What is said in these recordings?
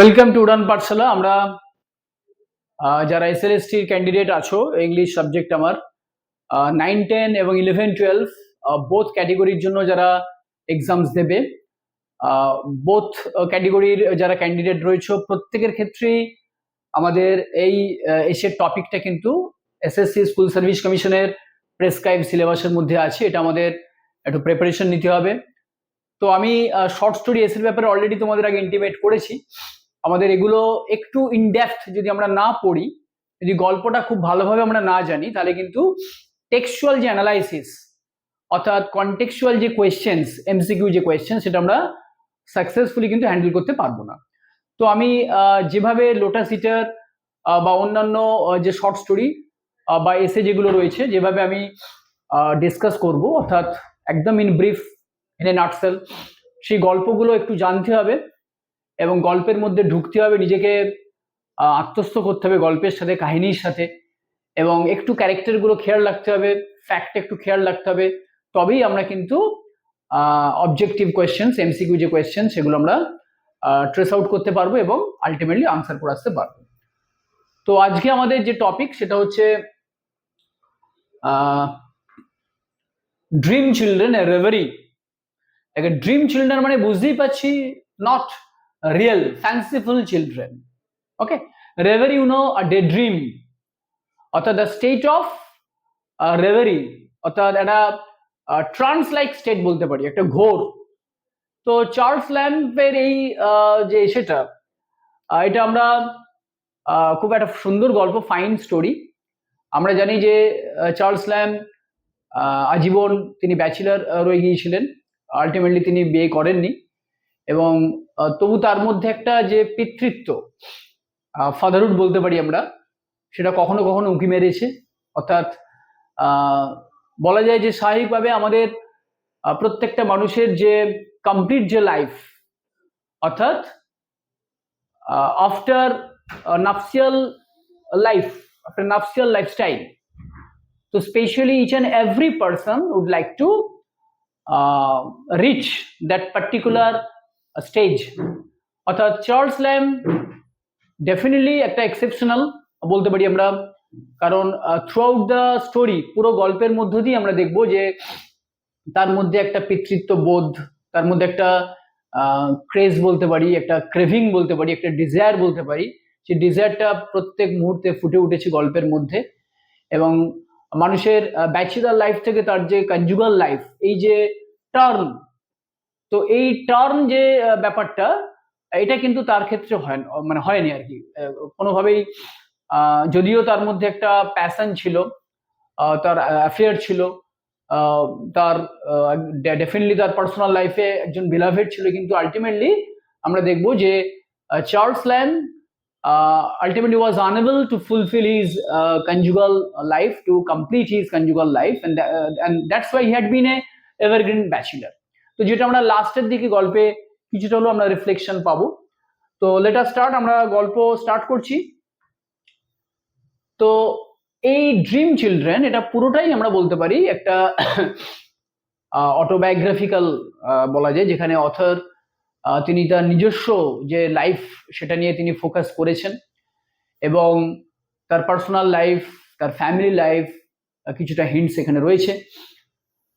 Welcome to উড়ান পাঠশালা আমরা যারা S L S টির ক্যান্ডিডেট আছো ইংলিশ সাবজেক্ট আমার নাইন টেন এবং ইলেভেন টুয়েলভ বোথ ক্যাটেগরির জন্য যারা এক্সামস দেবে বোথ ক্যাটেগরির যারা ক্যান্ডিডেট রয়েছে, প্রত্যেকের ক্ষেত্রেই আমাদের এই এসের টপিকটা কিন্তু এসএসসি স্কুল সার্ভিস কমিশনের প্রেসক্রাইব সিলেবাসের মধ্যে আছে। এটা আমাদের একটু প্রিপারেশন নিতে হবে। তো আমি শর্ট স্টোরি এসের ব্যাপারে অলরেডি তোমাদের আগে ইন্টিমেট করেছি। আমাদের এগুলো একটু ইনডেপথ যদি আমরা না পড়ি, যদি গল্পটা খুব ভালোভাবে আমরা না জানি, তাহলে কিন্তু টেক্সচুয়াল যে অ্যানালাইসিস অর্থাৎ কন্টেক্সচুয়াল যে কোয়েশ্চেন্স এমসিকিউ যে কোয়েশ্চেন সেটা আমরা সাকসেসফুলি কিন্তু হ্যান্ডেল করতে পারব না। তো আমি যেভাবে লোটাস হিটার বা অন্যান্য যে শর্ট স্টোরি বা এসে যেগুলো রয়েছে, যেভাবে আমি ডিসকাস করব, অর্থাৎ একদম in brief in a nutshell সেই গল্পগুলো একটু জানতে হবে। এবং গল্পের মধ্যে ঢুকতে হবে, নিজেকে আত্মস্থ করতে হবে গল্পের সাথে, কাহিনীর সাথে। এবং একটু ক্যারেক্টারগুলো খেয়াল রাখতে হবে ফ্যাক্ট একটু খেয়াল রাখতে হবে। তবেই আমরা কিন্তু অবজেক্টিভ কোয়েশ্চেন্স এমসিকিউ যে কোয়েশ্চেন সেগুলো আমরা ট্রেস আউট করতে পারব এবং আলটিমেটলি আনসার করে আসতে পারব। তো আজকে আমাদের যে টপিক সেটা হচ্ছে dream children a reverie dream children মানে বুঝতেই পারছি not real fanciful children okay reverie you know daydream অর্থাৎ দ্য স্টেট অফ রেভারি অর্থাৎ একটা ট্রান্স লাইক স্টেট বলতে পারি একটা ঘোর তো চার্লস ল্যাম্পের এই যে সেটা এটা আমরা খুব একটা সুন্দর গল্প ফাইন স্টোরি আমরা জানি যে চার্লস ল্যাম্প আজীবন তিনি ব্যাচেলার রয়ে গিয়েছিলেন আলটিমেটলি তিনি বিয়ে করেননি এবং তবু তার মধ্যে একটা যে পিতৃত্ব ফাদারহুড বলতে পারি আমরা, সেটা কখনো কখনো উঁকি মেরেছে। অর্থাৎ বলা যায় যে স্বাভাবিকভাবে আমাদের প্রত্যেকটা মানুষের যে কমপ্লিট যে লাইফ অর্থাৎ after nuptial life after nuptial lifestyle তো specially each and every person would like to reach that particular stage অর্থাৎ চার্লস ল্যাম ডেফিনেটলি একটা এক্সেপশনাল বলতে পারি আমরা। কারণ থ্রু আউট দ্য স্টোরি পুরো গল্পের মধ্য দিয়ে আমরা দেখব যে তার মধ্যে একটা পিতৃত্ব বোধ, তার মধ্যে একটা ক্রেজ বলতে পারি, একটা ক্রেভিং বলতে পারি, একটা ডিজায়ার বলতে পারি। সেই ডিজায়ারটা প্রত্যেক মুহূর্তে ফুটে উঠেছে গল্পের মধ্যে। এবং মানুষের ব্যাচেলার লাইফ থেকে তার যে কনজুগাল লাইফ এই যে টার্ন তো এই টার্ন যে ব্যাপারটা এটা কিন্তু তার ক্ষেত্রে হয় মানে হয়নি আর কি কোনোভাবেই যদিও তার মধ্যে একটা প্যাশন ছিল তার অ্যাফেয়ার ছিল তার ডেফিনেটলি তার পার্সোনাল লাইফে একজন বিলাভেড ছিল কিন্তু আলটিমেটলি আমরা দেখব যে Charles Lamb ultimately was unable to fulfill his uh, conjugal life to complete his conjugal life and tha- uh, and that's why he তো যেটা আমরা লাস্টের দিকে গল্পে কিছুটা হলেও আমরা রিফ্লেকশন পাবো। তো লেটার স্টার্ট আমরা গল্প স্টার্ট করছি। তো এই ড্রিম চিলড্রেন এটা পুরোটাই আমরা বলতে পারি একটা অটোবায়োগ্রাফিক্যাল বলা যায়, যেখানে অথর তিনি তার নিজস্ব যে লাইফ সেটা নিয়ে তিনি ফোকাস করেছেন এবং তার পার্সোনাল লাইফ তার ফ্যামিলি লাইফ কিছুটা হিন্টস এখানে রয়েছে।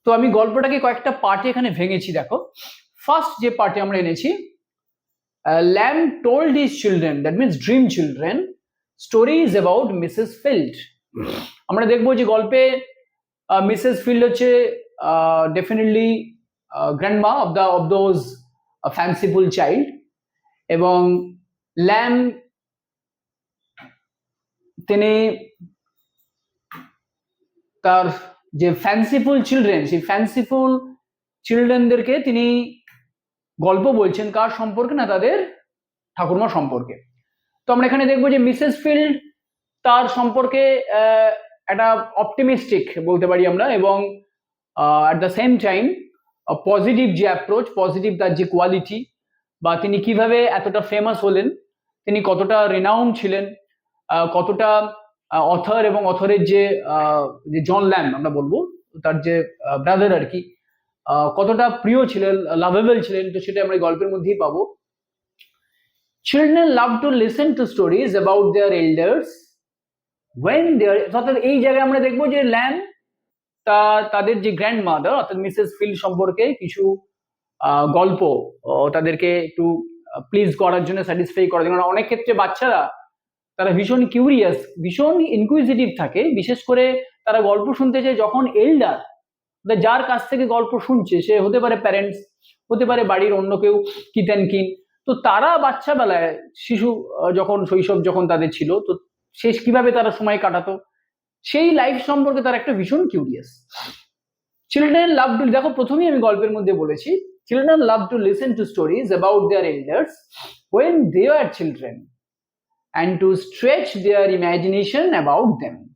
তো আমি গল্পটাকে কয়েকটা পার্টে এখানে ভেঙেছি, দেখো। ফার্স্ট যে পার্টে আমরা এনেছি Lamb told his children that means dream children stories about Mrs Field আমরা দেখব যে গল্পে মিসেস ফিল্ড হচ্ছে definitely grandma of the of those fanciful child এবং ল্যাম তিনি তার যে ফ্যান্সিফুল চিলড্রেন সেই ফ্যান্সিফুল চিলড্রেনদেরকে তিনি গল্প বলছেন কার সম্পর্কে না তাদের ঠাকুরমা সম্পর্কে। তো আমরা এখানে দেখব যে মিসেস ফিল্ড তার সম্পর্কে একটা অপটিমিস্টিক বলতে পারি আমরা এবং at the same time positive যে অ্যাপ্রোচ পজিটিভ তার যে কোয়ালিটি বা তিনি কীভাবে এতটা ফেমাস হলেন, তিনি কতটা রেনাউন ছিলেন কতটা অথর এবং অথরের যে যে জন ল্যাম আমরা বলব, তার যে ব্রাদার আর কি কতটা প্রিয় ছিলেন লাভেবল ছিলেন, তো সেটা আমরা গল্পের মধ্যেই পাবো। Children love to listen to stories about their elders when are, অর্থাৎ এই জায়গায় আমরা দেখব যে ল্যাম তা, তাদের যে গ্র্যান্ড মাদার অর্থাৎ মিসেস ফিল সম্পর্কে কিছু গল্প তাদেরকে একটু প্লিজ করার জন্য স্যাটিসফাই করার জন্য। অনেক ক্ষেত্রে বাচ্চারা তারা ভীষণ কিউরিয়াস ভীষণ ইনকুইজিটিভ থাকে। বিশেষ করে তারা গল্প শুনতে চায় যখন এল্ডার যার কাছ থেকে গল্প শুনছে, সে হতে পারে প্যারেন্টস হতে পারে বাড়ির অন্য কেউ কিতেন কিন তো তারা বাচ্চা বেলায় শিশু যখন, শৈশব যখন তাদের ছিল, তো শেষ কীভাবে তারা সময় কাটাতো? সেই লাইফ সম্পর্কে তারা একটা ভীষণ কিউরিয়াস চিলড্রেন লাভ টু দেখো প্রথমেই আমি গল্পের মধ্যে বলেছি children love to listen to stories about their elders when they are children and to stretch their imagination about them.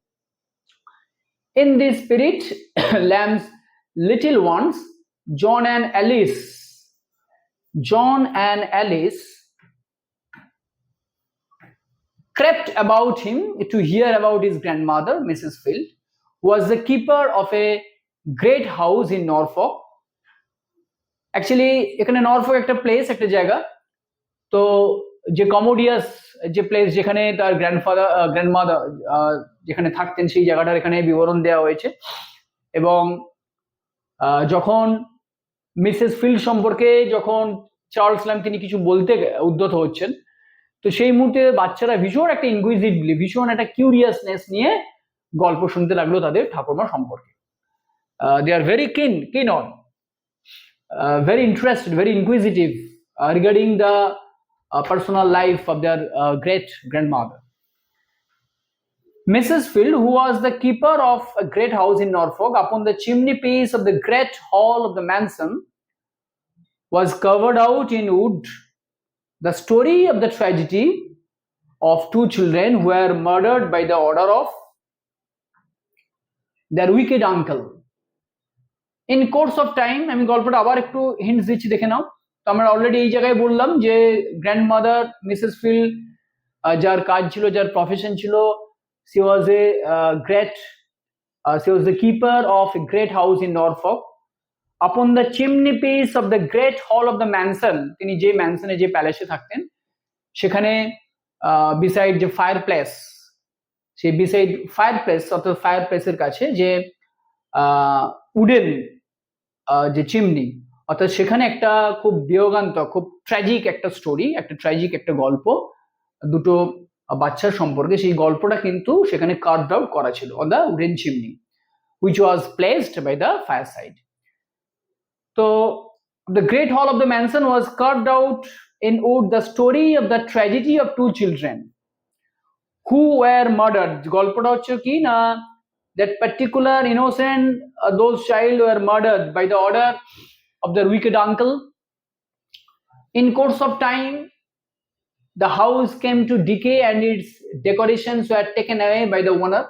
In this spirit, Lamb's little ones, John and Alice, John and Alice crept about him to hear about his grandmother, Mrs. Field, who was the keeper of a great house in Norfolk. Actually, এখানে Norfolk একটা place একটা জায়গা তো যে কমোডিয়াস যে place যেখানে তার grandfather grandmother যেখানে থাকতেন সেই জায়গাটার এখানে বিবরণ দেওয়া হয়েছে। এবং যখন মিসেস ফিল্ড সম্পর্কে যখন চার্লস ল্যাম তিনি কিছু বলতে উদ্যত হচ্ছেন, তো সেই মুহূর্তে বাচ্চারা ভীষণ একটা ইনকুইজিভলি ভীষণ একটা কিউরিয়াসনেস নিয়ে গল্প শুনতে লাগল তাদের ঠাকুরমা সম্পর্কে। দে are very keen keen on very interested very inquisitive regarding the personal life of their uh, great grandmother. Mrs. Field, who was the keeper of a great house in Norfolk, upon the chimney piece of the great hall of the mansion, was covered out in wood the story of the tragedy of two children who were murdered by the order of their wicked uncle. In course of time, আমি গল্পটা আবার একটু hints দিচ্ছি দেখে নাও তো আমরা already এই জায়গায় বললাম যে গ্র্যান্ডমাদার মিসেস ফিল যার কাজ ছিল, যার প্রফেশন ছিল she was a great she was the keeper of a great house in Norfolk upon the chimney piece of the great hall of the mansion তিনি যে ম্যানসনে যে প্যালেসে থাকতেন, সেখানে বিসাইড যে ফায়ার প্লেস সেই বিসাইড ফায়ার প্লেস অর্থাৎ ফায়ার প্লেসের কাছে যে উডেন যে চিমনি অর্থাৎ সেখানে একটা খুব বিয়োগান্ত খুব ট্র্যাজিক একটা স্টোরি একটা ট্র্যাজিক একটা গল্প, দুটো বাচ্চার সম্পর্কে। সেই গল্পটা কিন্তু সেখানে কার্ভ আউট করা ছিল on the wooden chimney which was placed by the fireside তো the great hall of the mansion was carved out in wood the story of the tragedy of two children who were murder গল্পটা হচ্ছে কি না that particular innocent those child were murder by the order of their wicked uncle. In course of time, the house came to decay and its decorations were taken away by the owner.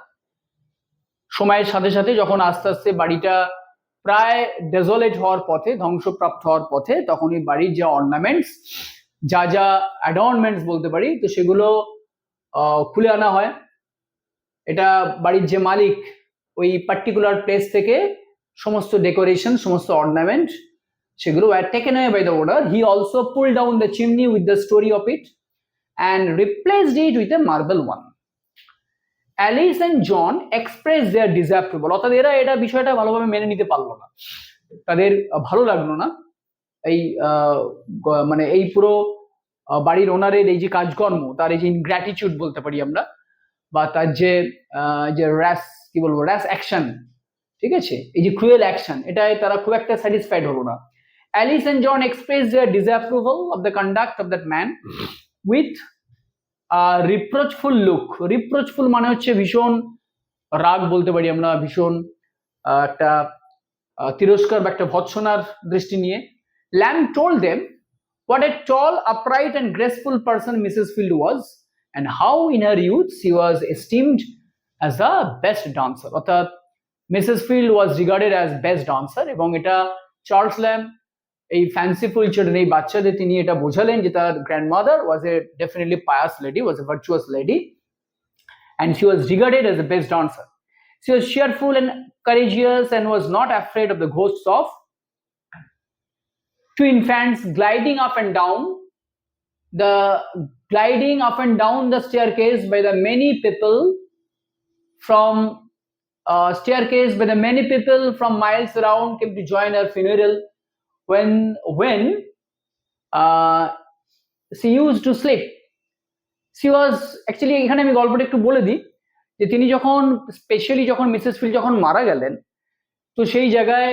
সময়ের সাথে সাথে যখন আস্তে আস্তে বাড়িটা প্রায় ডেজোলেট হওয়ার পথে ধ্বংসপ্রাপ্ত হওয়ার পথে তখন এই বাড়ির যে অর্নামেন্টস যা যা অ্যাডর্নমেন্টস বলতে পারি তো সেগুলো খুলে আনা হয় এটা বাড়ির যে মালিক ওই পার্টিকুলার প্লেস থেকে সমস্ত ডেকোরেশন সমস্ত অর্নামেন্ট সেগুলো were taken away by the owner. He also pulled down the chimney with the story of it and replaced it with a marble one. Alice and John express their disapproval অর্থাৎ এরা এটা বিষয়টা ভালোভাবে মেনে নিতে পারল না। তাদের ভালো লাগল না। এই মানে এই পুরো বাড়ির ওনারের এই যে কাজকর্ম, তার এই যে ইনগ্র্যাটিচিউড বলতে পারি আমরা, বা তার যে যে র্যাস কি বলব র্যাস অ্যাকশন ঠিক আছে? এই যে ক্রুয়েল অ্যাকশন এটাই তারা খুব একটা স্যাটিসফাইড হলো না। Alice and John express their disapproval of the conduct of that man with reproachful look reproachful মানে হচ্ছে ভীষণ রাগ বলতে পারি আমরা ভীষণ আহ, একটা আহ, তিরস্কার বা একটা ভৎসনার দৃষ্টি নিয়ে Lamb told them what a tall, upright, and graceful person Mrs. Field was, and how in her youth she was esteemed as the best dancer. অর্থাৎ Mrs Field was regarded as best dancer এবং এটা Charles Lamb এই fanciful children এই বাচ্চাদের তিনি এটা বোঝালেন যে তার grandmother was a definitely pious lady was a virtuous lady and she was regarded as the best dancer. She was cheerful and courageous and was not afraid of the ghosts of two infants gliding up and down the gliding up and down the staircase by the many people from uh, staircase by the many people from miles around came to join her funeral When when uh, she used to sleep. She was actually এখানে আমি গল্পটা একটু বলে দিই যে তিনি যখন specially যখন মিসেস ফিল যখন মারা গেলেন তো সেই জায়গায়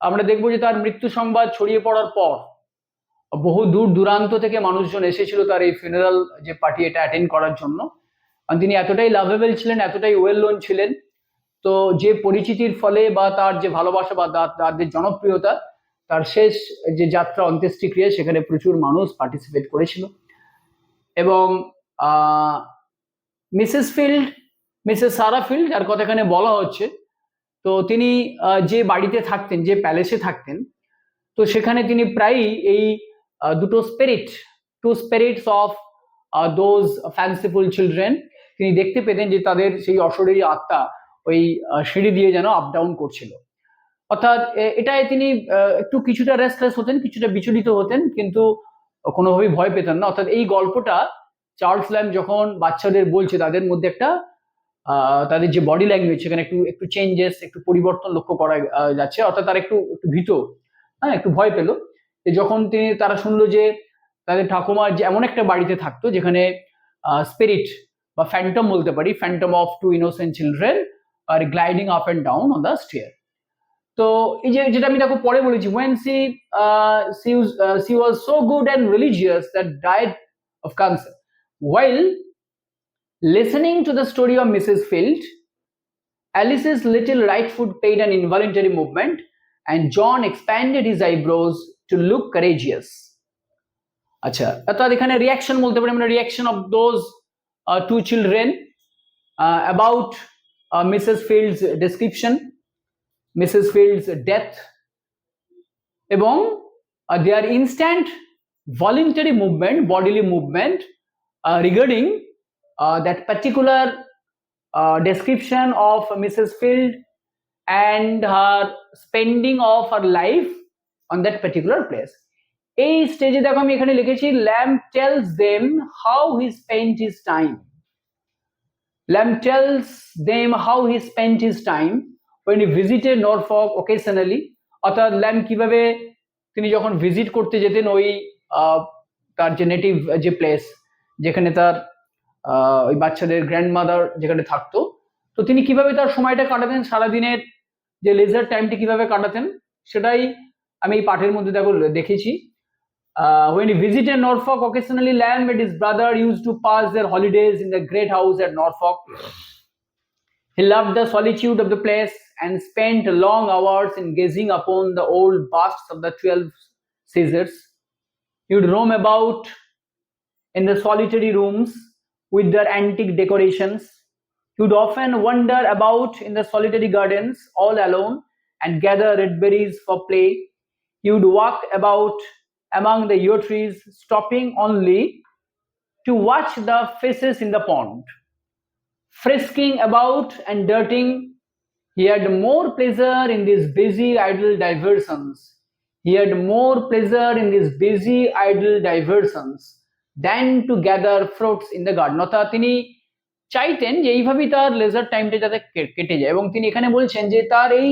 আমরা দেখব যে তার মৃত্যু সংবাদ ছড়িয়ে পড়ার পর বহু দূর দূরান্ত থেকে মানুষজন এসেছিল তার এই ফিনারাল যে পার্টি এটা অ্যাটেন্ড করার জন্য। তিনি এতটাই লাভেবল ছিলেন এতটাই ওয়েল লোন ছিলেন। তো যে পরিচিতির ফলে বা তার যে ভালোবাসা বা যে জনপ্রিয়তা তার শেষ যে যাত্রা অন্ত্যেষ্টিক্রিয়া, সেখানে প্রচুর মানুষ পার্টিসিপেট করেছিল। এবং Mrs Field, Mrs Sarah Field, যার কথা এখানে বলা হচ্ছে, তো তিনি যে বাড়িতে থাকতেন, যে প্যালেসে থাকতেন, তো সেখানে তিনি প্রায়ই এই দুটো spirit two spirits of those fanciful children তিনি দেখতে পেতেন যে তাদের সেই অশরীরী আত্মা ওই সিঁড়ি দিয়ে যেন আপ ডাউন করছিল। অর্থাৎ, এ- এটায় তিনি একটু কিছুটা রেস্টলেস হতেন, কিছুটা বিচলিত হতেন, কিন্তু কোনোভাবেই ভয় পেতেন না। অর্থাৎ এই গল্পটা চার্লস ল্যাম যখন বাচ্চাদের বলছে, তাদের মধ্যে একটা তাদের যে বডি ল্যাঙ্গুয়েজ সেখানে একটু একটু চেঞ্জেস একটু পরিবর্তন লক্ষ্য করা যাচ্ছে, অর্থাৎ তারা একটু একটু ভীত। হ্যাঁ একটু ভয় পেল। যখন তিনি, তারা শুনলো যে তাদের ঠাকুমা যে এমন একটা বাড়িতে থাকতো, যেখানে স্পিরিট বা ফ্যান্টম বলতে পারি phantom of two innocent children R gliding up and down on the stair তো এই যে যেটা আমি তাকে পরে বলেছি when she she was so good and religious that died of cancer while listening to the story of Mrs Field Alice's little right foot paid an involuntary movement, and John expanded his eyebrows to look courageous. আচ্ছা অর্থাৎ এখানে reaction বলতে পারি আমরা reaction of those two children about Mrs Field's description Mrs Field's death এবং their instant voluntary movement bodily movement regarding that particular uh, description of Mrs. Field and her spending of her life on that particular place. এই স্টেজে দেখো আমি এখানে লিখেছি Lamb tells them how he spent his time Lamb tells them how he spent his time when he visited Norfolk occasionally অর্থাৎ Lamb কীভাবে তিনি যখন ভিজিট করতে যেতেন ওই তার যে নেটিভ যে প্লেস যেখানে তার ওই বাচ্চাদের গ্র্যান্ডমাদার যেখানে থাকতো তো তিনি কীভাবে তার সময়টা কাটাতেন সারাদিনের যে লেজার টাইমটি কীভাবে কাটাতেন সেটাই আমি এই পাঠের মধ্যে দেখো দেখেছি when he visited Norfolk occasionally, Lamb and his brother used to pass their holidays in the great house at Norfolk. He loved the solitude of the place and spent long hours in gazing upon the old busts of the 12 Caesars. He would roam about in the solitary rooms with their antique decorations. He would often wander about in the solitary gardens all alone and gather red berries for play. He would walk about among the yew trees, stopping only to watch the fishes in the pond. Frisking about and dirting, he had more pleasure in these busy idle diversions. He had more pleasure in these busy idle diversions than to gather fruits in the garden. অর্থাৎ তিনি চাইতেন যে এইভাবেই তার laser টাইমটা যাতে কেটে যায় এবং তিনি এখানে বলছেন যে তার এই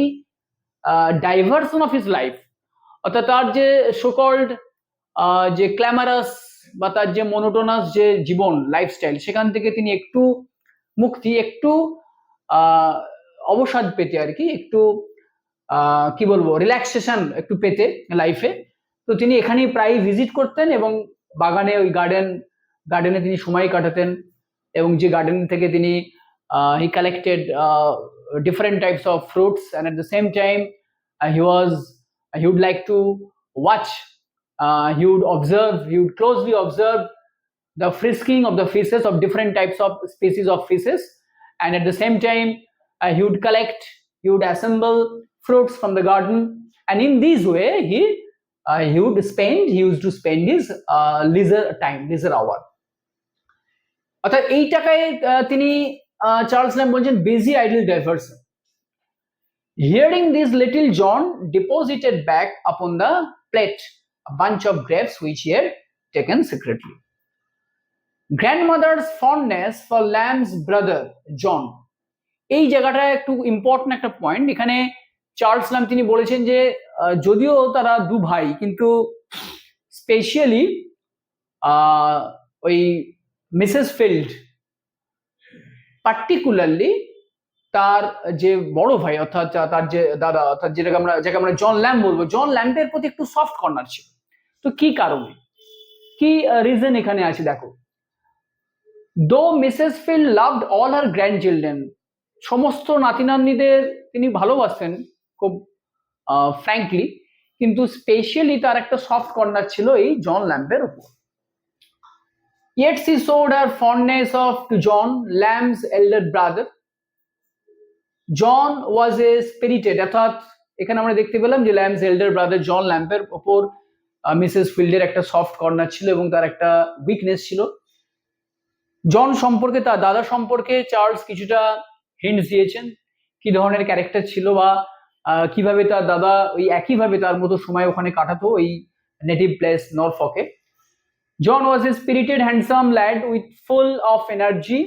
ডাইভার্সন অফ হিজ লাইফ অর্থাৎ তার যে সোকল্ড যে ক্ল্যামারাস বা তার যে মনোটোনাস যে জীবন লাইফস্টাইল সেখান থেকে তিনি একটু মুক্তি, একটু অবসাদ পেতে আর কি একটু কি বলব রিল্যাক্সেশন একটু পেতে লাইফে তো তিনি এখানেই প্রায় ভিজিট করতেন এবং বাগানে ওই গার্ডেন গার্ডেনে তিনি সময় কাটাতেন এবং যে গার্ডেন থেকে তিনি he collected different types of fruits and at the same time he was he would like to uh, he would observe, he would closely observe the frisking of the fishes of different types of species of fishes. And at the same time, uh, he would collect, he would assemble fruits from the garden. And in this way, he uh, he would spend, he used to spend his uh, leisure time, leisure hour. অর্থাৎ এই টাকায় আহ, তিনি আহ, Charles Lamb বলছেন busy idle diversion Hearing this, little John deposited back upon the plate a bunch of grapes which he had taken secretly. Grandmother's fondness for Lamb's brother John. এই জায়গাটা একটু important একটা point এখানে Charles lamp তিনি বলেছেন যে যদিও তারা দু ভাই, কিন্তু স্পেশালি ওই মিসেস ফিল্ড পার্টিকুলারলি তার যে বড় ভাই, অর্থাৎ তার যে দাদা, অর্থাৎ যেটাকে আমরা, যাকে আমরা জন ল্যাম্প বলব জন ল্যাম্পের প্রতি একটু সফট কর্নার ছিল। তো কি কারণে? কি রিজন এখানে আছে? দেখো though Mrs Field loved all her grandchildren সমস্ত নাতি নাতনিদের তিনি ভালোবাসেন খুব ফ্র্যাঙ্কলি কিন্তু স্পেশালি তার একটা সফট কর্নার ছিল এই জন ল্যাম্পের উপর Yet she showed her of to John, Lamb's elder brother. John was a spirited অর্থাৎ এখানে আমরা দেখতে পেলাম যে ল্যাম্পস এল্ডার ব্রাদার জন ল্যাম্পের ওপর মিসেস ফিল্ডের একটা সফট কর্নার ছিল এবং তার একটা উইকনেস ছিল জন সম্পর্কে তার দাদা সম্পর্কে চার্লস কিছুটা হিন্টস দিয়েছেন কি ধরনের ক্যারেক্টার ছিল বা আহ, কীভাবে তার দাদা ওই একইভাবে তার মতো সময় ওখানে কাটাতো ওই নেটিভ প্লেস নরফকে John was a spirited, handsome lad with full of energy.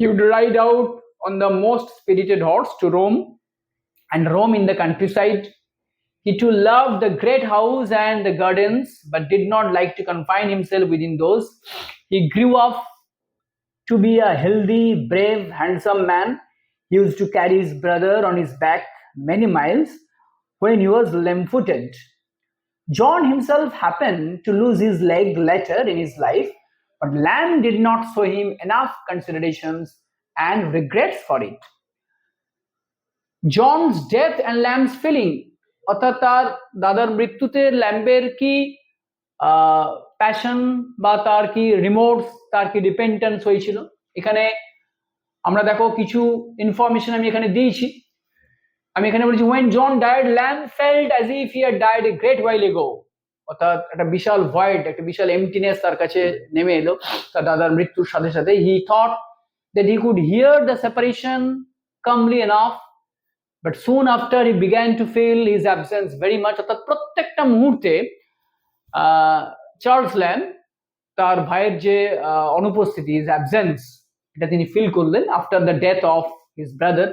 He would ride out on the most spirited horse to roam and roam in the countryside. He too loved the great house and the gardens, but did not like to confine himself within those. He grew up to be a healthy, brave, handsome man. He used to carry his brother on his back many miles when he was lame footed. John himself happened to lose his leg later in his life, but Lamb did not show him enough considerations and regrets for it. John's death and Lamb's feeling অর্থাৎ তার দাদার মৃত্যুতে ল্যাম্বের কি passion বা তার কি remorse তার কি ডিপেন্ডেন্স হয়েছিল। এখানে আমরা দেখো কিছু ইনফরমেশন আমি এখানে দিয়েছি। আমি এখানে বলছি when John died Lamb felt as if had died a great while ago অর্থাৎ একটা বিশাল ভয়েড একটা বিশাল এমটিনেস তার কাছে নেমে এলো। তার দাদার মৃত্যুর সাথে সাথে he thought that he could hear the separation calmly enough but soon after he began to feel his absence very much অর্থাৎ প্রত্যেকটা মুহূর্তে চার্লস ল্যাম তার ভাইয়ের যে অনুপস্থিতি হিজ অ্যাবসেন্স এটা তিনি ফিল করলেন after the death of his brother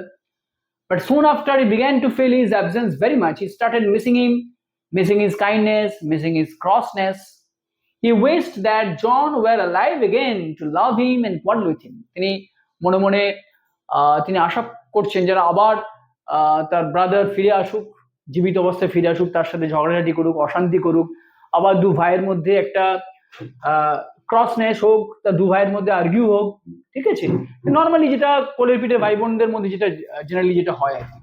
But soon after, he began to feel his absence very much. He started missing him, missing his kindness, missing his crossness. He wished that John were alive again to love him and quarrel with him. তিনি মনে মনে তিনি আশা করছেন যেন আবার তার brother ফিরে আসুক জীবিত অবস্থায় ফিরে আসুক তার সাথে ঝগড়াঝাটি করুক অশান্তি করুক আবার দু ভাইয়ের মধ্যে একটা ক্রসনেস হোক তা দু ভাইয়ের মধ্যে আর্গিউ হোক ঠিক আছে নর্মালি যেটা কোলের পিঠে ভাই বোনদের মধ্যে যেটা জেনারেলি যেটা হয় আর কি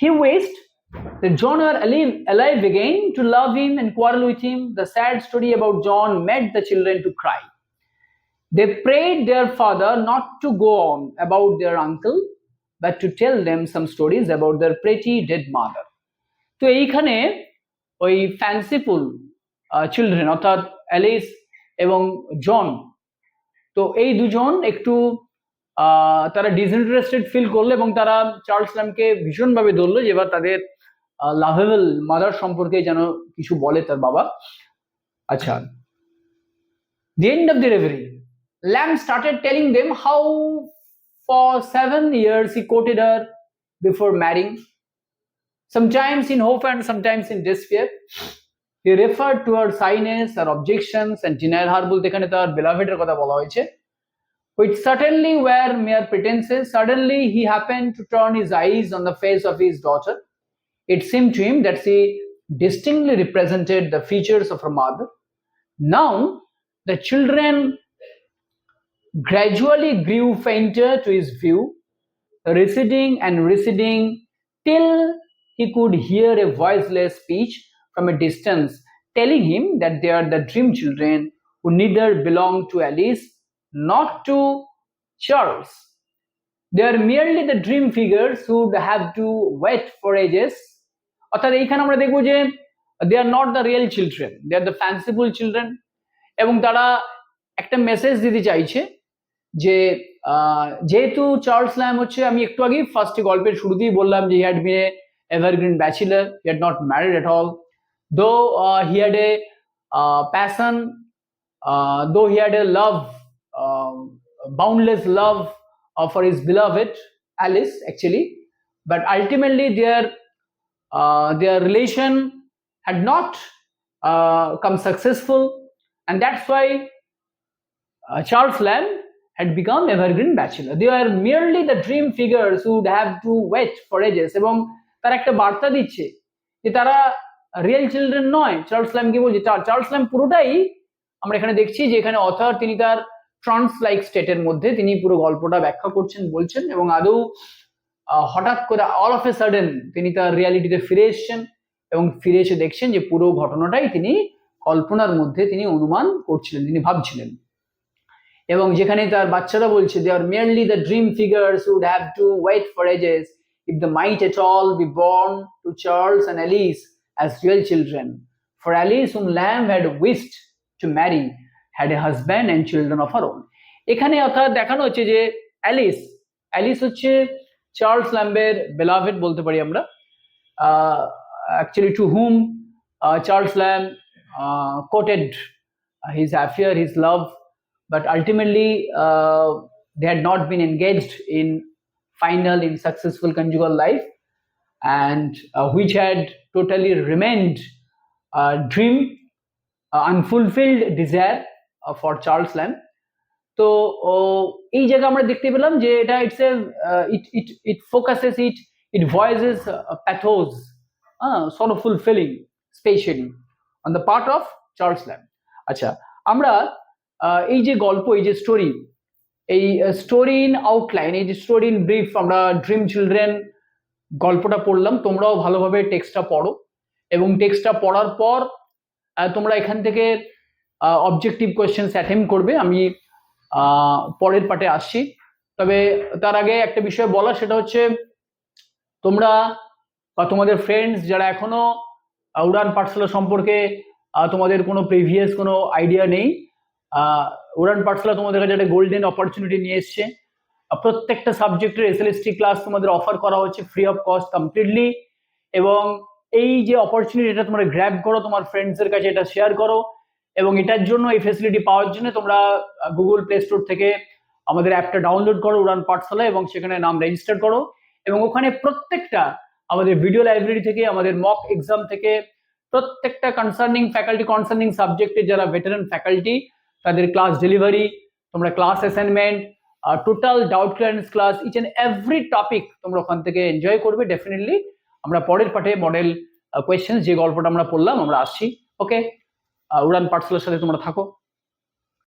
He wished that John were alive, alive again to love him and quarrel with him. The sad story about John made the children to cry. They prayed their father not to go on about their uncle, but to tell them some stories about their pretty dead mother. তো এইখানে ওই fanciful children অর্থাৎ Alice এবং জন তো এই দুজন একটু তারা ডিসইন্টারেস্টেড ফিল করল এবং তারা চার্লস ল্যামকে ভীষণভাবে ধরলো যে এবার তাদের লাভেবল মাদার সম্পর্কে যেন কিছু বলে তার বাবা। আচ্ছা the end of the reverie, lamb started telling them how for seven years he courted her before marrying sometimes in hope and sometimes in despair he referred to her shyness her objections and denial her বলতে এখানে তার বেলাভেটের কথা বলা হয়েছে which certainly were mere pretenses. Suddenly, he happened to turn his eyes on the face of his daughter. It seemed to him that she distinctly represented the features of her mother. Now, the children gradually grew fainter to his view, receding and receding till he could hear a voiceless speech from a distance telling him that they are the dream children who neither belong to Alice not to Charles. They are merely the dream figures who would have to wait for ages. অর্থাৎ এইখানে আমরা দেখব যে they are not the real children they are the fanciful children এবং তারা একটা message দিতে চাইছে যে যেহেতু চার্লস ল্যাম হচ্ছে আমি একটু আগেই ফার্স্টে গল্পের শুরুতেই বললাম যে had been a evergreen bachelor. He had not married at all. Though uh, he had a uh, passion, uh, though he had a love, um, boundless love uh, for his beloved Alice, actually, but ultimately their uh, their relation had not uh, come successful, and that's why uh, Charles Lamb had become evergreen bachelor. They were merely the dream figures who would have to wait for ages. তারা একটা বার্তা দিচ্ছে যে তারা real children নয়। Charles Lamb কি বলছে? চার- চার্লস ল্যাম পুরোটাই আমরা এখানে দেখছি যে এখানে অথর তিনি তার ট্রান্স লাইক স্টেটের মধ্যে তিনি পুরো গল্পটা ব্যাখ্যা করছেন, বলছেন এবং আদৌ হঠাৎ করে অল অফ এ সাডেন তিনি তার রিয়ালিটিতে ফিরে এসেছেন এবং ফিরে এসে দেখছেন যে পুরো ঘটনাটাই তিনি কল্পনার মধ্যে তিনি অনুমান করছিলেন, তিনি ভাবছিলেন। এবং যেখানে তার বাচ্চারা বলছে they are merely the dream figures would have to wait for ages if the might at all be born to Charles and Alice as real children for Alice whom Lamb had wished to marry had a husband and children of her own এখানে অর্থাৎ দেখানো হচ্ছে যে Alice Alice হচ্ছে Charles ল্যাম্বের beloved বলতে পারি আমরা actually to hmm Charles Lamb quoted his affair, his love, but ultimately uh, they had not been engaged in final, in successful conjugal life, and uh, which had totally remained a dream, uh, unfulfilled desire uh, for Charles Lamb. তো ও, এই জায়গা আমরা দেখতে পেলাম যে এটা it's a it it it focuses it it voices pathos sorrowful feeling specially on the part of Charles Lamb আচ্ছা আমরা আহ, এই যে গল্প এই যে স্টোরি এই স্টোরি ইন আউটলাইন এই যে স্টোরি ইন ব্রিফ আমরা ড্রিম চিলড্রেন গল্পটা পড়লাম, তোমরাও ভালোভাবে টেক্সটটা পড়ো। এবং টেক্সটটা পড়ার পর তোমরা এখান থেকে অবজেক্টিভ কোয়েশ্চেন্স অ্যাটেম্প করবে। আমি পরের পার্টে আসছি। তবে তার আগে একটা বিষয় বলা সেটা হচ্ছে তোমরা বা তোমাদের ফ্রেন্ডস যারা এখনও উড়ান পাঠশালা সম্পর্কে তোমাদের কোনো প্রিভিয়াস কোনো আইডিয়া নেই উড়ান পাঠশালা তোমাদের কাছে একটা গোল্ডেন অপরচুনিটি নিয়ে এসছে। প্রত্যেকটা সাবজেক্টের এসএলএসটি ক্লাস তোমাদের অফার করা হচ্ছে ফ্রি অফ কস্ট কমপ্লিটলি এবং এই যে অপরচুনিটি এটা তোমরা গ্র্যাব করো তোমার ফ্রেন্ডসের কাছে এটা শেয়ার করো এবং এটার জন্য এই ফেসিলিটি পাওয়ার জন্য তোমরা গুগল প্লে স্টোর থেকে আমাদের অ্যাপটা ডাউনলোড করো উড়ান পাঠশালা এবং সেখানে নাম রেজিস্টার করো এবং ওখানে প্রত্যেকটা আমাদের ভিডিও লাইব্রেরি থেকে, আমাদের মক এক্সাম থেকে প্রত্যেকটা কনসার্নিং ফ্যাকাল্টি কনসার্নিং সাবজেক্টের যারা ভেটারান ফ্যাকাল্টি তাদের ক্লাস ডেলিভারি তোমরা class assignment total doubt clearance class each and every topic তোমরা ওখান থেকে এনজয় করবে ডেফিনেটলি আমরা পরের পাঠে মডেল কোয়েশ্চেন যে গল্পটা আমরা পড়লাম, আমরা আসছি ওকে উড়ান পার্সেলের সাথে তোমরা থাকো।